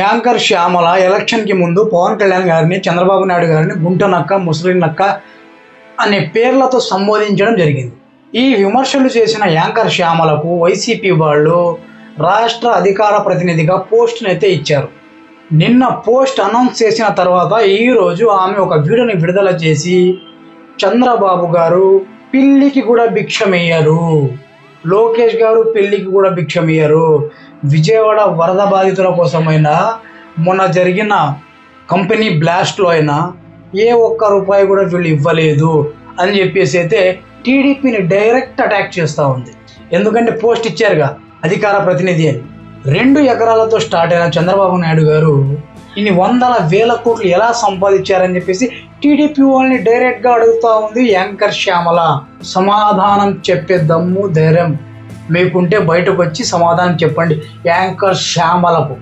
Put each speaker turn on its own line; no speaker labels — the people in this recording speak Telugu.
యాంకర్ శ్యామల ఎలక్షన్కి ముందు పవన్ కళ్యాణ్ గారిని చంద్రబాబు నాయుడు గారిని గుంట నక్క ముస్లిం నక్క అనే పేర్లతో సంబోధించడం జరిగింది. ఈ విమర్శలు చేసిన యాంకర్ శ్యామలకు వైసీపీ వాళ్ళు రాష్ట్ర అధికార ప్రతినిధిగా పోస్ట్ని అయితే ఇచ్చారు. నిన్న పోస్ట్ అనౌన్స్ చేసిన తర్వాత ఈరోజు ఆమె ఒక వీడియోని విడుదల చేసి చంద్రబాబు గారు పిల్లికి కూడా భిక్షమయ్యారు లోకేష్ గారు పెళ్ళికి కూడా భిక్షమయ్యారు. విజయవాడ వరద బాధితుల కోసమైనా మొన్న జరిగిన కంపెనీ బ్లాస్ట్లో అయినా ఏ ఒక్క రూపాయి కూడా వీళ్ళు ఇవ్వలేదు అని చెప్పేసి అయితే టీడీపీని డైరెక్ట్ అటాక్ చేస్తూ ఉంది. ఎందుకంటే పోస్ట్ ఇచ్చారుగా అధికార ప్రతినిధి అని. రెండు ఎకరాలతో స్టార్ట్ అయిన చంద్రబాబు నాయుడు గారు ఇన్ని వందల వేల కోట్లు ఎలా సంపాదించారని చెప్పేసి టీడీపీ వాళ్ళని డైరెక్ట్గా అడుగుతా ఉంది యాంకర్ శ్యామల. సమాధానం చెప్పే దమ్ము ధైర్యం మీకుంటే బయటకు వచ్చి సమాధానం చెప్పండి యాంకర్ శ్యామలకు.